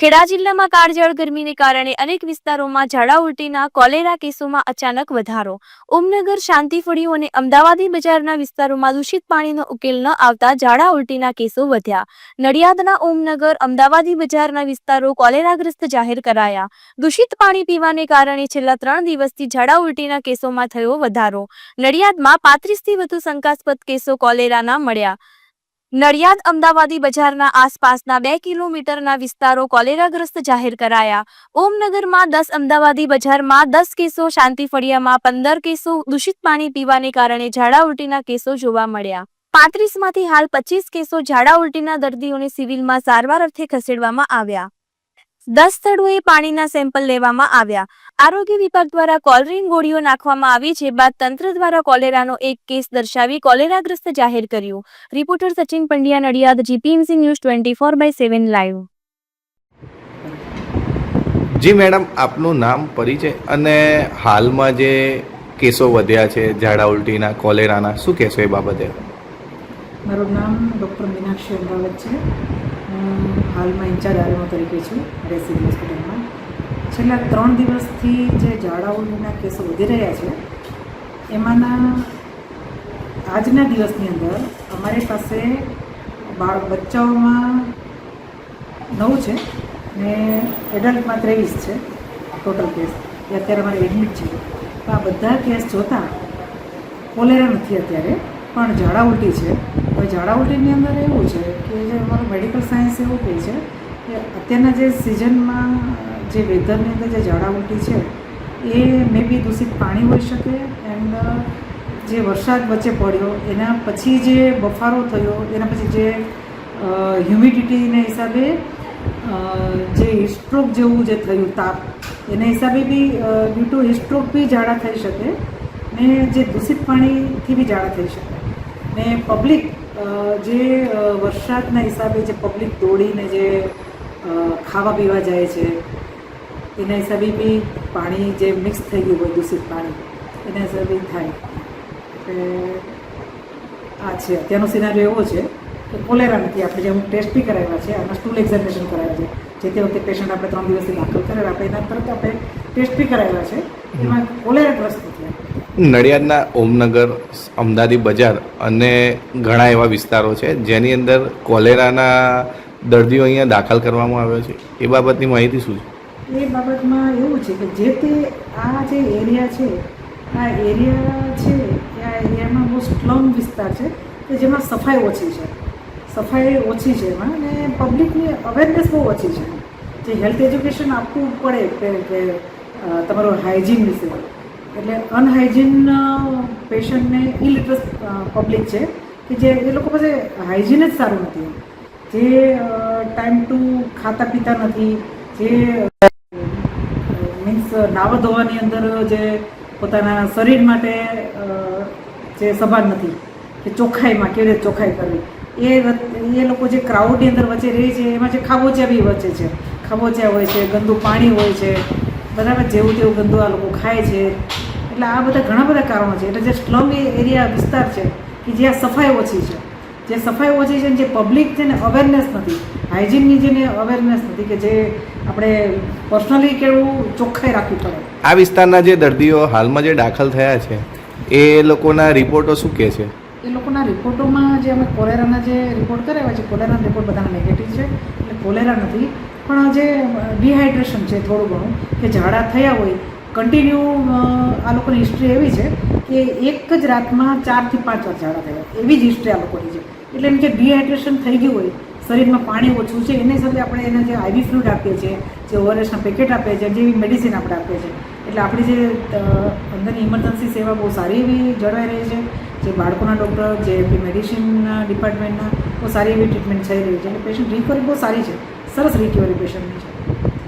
Kheda જિલ્લામાં કાળઝાળ ગરમીને કારણે અનેક વિસ્તારોમાં ઝાડા ઉલટીના કોલેરા કેસોમાં અચાનક વધારો. ઉમનગર, શાંતિફળીઓ અને અમદાવાદી બજારના વિસ્તારોમાં દૂષિત પાણીનો ઉકેલ ન આવતા ઝાડા ઉલટીના કેસો વધ્યા. નડિયાદના ઓમનગર અમદાવાદી બજારના વિસ્તારો કોલેરાગ્રસ્ત જાહેર કરાયા. દૂષિત પાણી પીવાને કારણે છેલ્લા ત્રણ દિવસથી ઝાડા ઉલટીના કેસોમાં થયો વધારો. નડિયાદમાં પાંત્રીસથી વધુ શંકાસ્પદ કેસો કોલેરાના મળ્યા. નડિયાદ અમદાવાદી બજારના આસપાસના બે કિલોમીટરના વિસ્તારો કોલેરાગ્રસ્ત જાહેર કરાયા. ઓમનગરમાં દસ, અમદાવાદી બજારમાં દસ કેસો શાંતિ ફળિયામાં પંદર કેસો, દૂષિત પાણી પીવાને કારણે ઝાડા ઉલટીના કેસો જોવા મળ્યા. પાંત્રીસમાંથી હાલ પચીસ કેસો ઝાડા ઉલટીના દર્દીઓને સિવિલમાં સારવાર અર્થે ખસેડવામાં આવ્યા. દસ સ્થળોએ પાણીના સેમ્પલ લેવામાં આવ્યા. આરોગ્ય વિભાગ દ્વારા કોલરીન ગોળીઓ નાખવામાં આવી છે બાદ તંત્ર દ્વારા કોલેરાનો એક કેસ દર્શાવી કોલેરાગ્રસ્ત જાહેર કર્યું. Reporter Sachin Pandya Nadiad GPMC news twenty four by seven live. G madam આપનું નામ પરિચય અને હાલમાં જે કેસો વધ્યા છે ઝાડા ઉલટીના કોલેરાના શું કહેશો એ બાબતે? મારું નામ ડૉક્ટર મીનાક્ષી અમરાવત છે. હાલમાં ઇન્ચાર્જ તરીકે છું રેસિડ હોસ્પિટલમાં. છેલ્લા ત્રણ દિવસથી જે ઝાડાઓના કેસો વધી રહ્યા છે, એમાંના આજના દિવસની અંદર અમારી પાસે બાળ બચ્ચાઓમાં નવ છે ને એડલ્ટમાં ત્રેવીસ છે, ટોટલ કેસ. એ અત્યારે અમારે એડમિટ છે. તો આ બધા કેસ જોતાં કોલેરા નથી અત્યારે, પણ ઝાડા ઉલટી છે. ઝાડા અંદર એવું છે કે જે અમારું મેડિકલ સાયન્સ એવું કહે છે કે અત્યારના જે સિઝનમાં જે વેધરની અંદર જે ઉલટી છે, એ મે બી દૂષિત પાણી હોઈ શકે એન્ડ જે વરસાદ વચ્ચે પડ્યો, એના પછી જે બફારો થયો, એના પછી જે હ્યુમિડિટીના હિસાબે જે હિસ્ટ્રોક જેવું જે થયું, તાપ, એના હિસાબે બી ડ્યુ ટુ હિસ્ટ્રોક બી ઝાડા થઈ શકે ને જે દૂષિત પાણીથી બી ઝાડા થઈ શકે. ને પબ્લિક જે વરસાદના હિસાબે જે પબ્લિક દોડીને જે ખાવા પીવા જાય છે એના હિસાબે બી પાણી જે મિક્સ થઈ ગયું હોય દૂષિત પાણી એના હિસાબે થાય. એટલે આ છે. અત્યારનો સિનારીઓ એવો છે કે કોલેરા નથી. આપણે જે અમુક ટેસ્ટ બી કરાવ્યા છે આના સ્ટૂલ એક્ઝામિનેશન કરાવ્યા છે જે તે વખતે પેશન્ટ આપણે ત્રણ દિવસથી દાખલ કરેલા આપણે એના તરત આપણે ટેસ્ટ બી કરાવ્યા છે. એમાં કોલેરા ગ્રસ્ત નથી નડિયાદના ઓમનગર, અમદાવાદી બજાર અને ઘણા એવા વિસ્તારો છે, જેની અંદર કોલેરાના દર્દીઓ અહીંયા દાખલ કરવામાં આવ્યો છે. એ બાબતની માહિતી શું છે? એ બાબતમાં એવું છે કે જે તે આ જે એરિયા છે, આ એરિયા છે આ એરિયામાં બહુ સ્લમ વિસ્તાર છે, કે જેમાં સફાઈ ઓછી છે. સફાઈ ઓછી છે એમાં અને પબ્લિકની અવેરનેસ બહુ ઓછી છે. જે હેલ્થ એજ્યુકેશન આપવું પડે, કે તમારું હાઇજીન વિશે. એટલે અનહાઇજીન પેશન્ટને ઇલિટરસ પબ્લિક છે કે જે એ લોકો પાસે હાઇજીન જ સારું નથી. જે ટાઈમ ટુ ખાતા પીતા નથી, જે મીન્સ નાવા ધોવાની અંદર જે પોતાના શરીર માટે જે સભાન નથી, કે ચોખ્ખાઈમાં કેવી રીતે ચોખ્ખાઈ કરવી. એ એ લોકો જે ક્રાઉડની અંદર વચ્ચે રહે છે, એમાં જે ખાબોચિયા બી વચ્ચે છે. ખાબોચિયા હોય છે, ગંદુ પાણી હોય છે બરાબર જેવું તેવું ગંદુ આ લોકો ખાય છે. એટલે આ બધા ઘણા બધા કારણો છે. એટલે જે સ્લમ એરિયા વિસ્તાર છે કે જ્યાં સફાઈ ઓછી છે. જે સફાઈ ઓછી છે જે પબ્લિક છે ને અવેરનેસ નથી. હાઇજીનની જેને અવેરનેસ નથી કે જે આપણે પર્સનલી કેવું ચોખ્ખાઈ રાખવી પડે. આ વિસ્તારના જે દર્દીઓ હાલમાં જે દાખલ થયા છે એ લોકોના રિપોર્ટો શું કહે છે? એ લોકોના રિપોર્ટોમાં જે અમે કોલેરાના જે રિપોર્ટ કરાવ્યા છે કોલેરાના રિપોર્ટ બધાના નેગેટિવ છે. એટલે કોલેરા નથી. પણ જે ડિહાઇડ્રેશન છે થોડું ઘણું, કે ઝાડા થયા હોય કન્ટિન્યુ આ લોકોની હિસ્ટ્રી એવી છે કે એક જ રાતમાં ચારથી પાંચ વાર ઝાડા થયા એવી જ હિસ્ટ્રી આ લોકોની છે. એટલે એમ કે ડિહાઇડ્રેશન થઈ ગયું હોય, શરીરમાં પાણી ઓછું છે, એની સાથે આપણે એને જે આઈવી ફ્લુઇડ આપીએ છીએ, જે ઓઆરએસના પેકેટ આપીએ છીએ, જેવી મેડિસિન આપણે આપીએ છીએ. એટલે આપણી જે અંદરની ઇમરજન્સી સેવા બહુ સારી એવી જળવાઈ રહી છે, જે બાળકોના ડૉક્ટર જે મેડિસિન ડિપાર્ટમેન્ટના બહુ સારી એવી ટ્રીટમેન્ટ થઈ રહી છે. અને પેશન્ટ રિકવરી બહુ સારી છે. સરસ રિકવરી પેશન્ટની છે.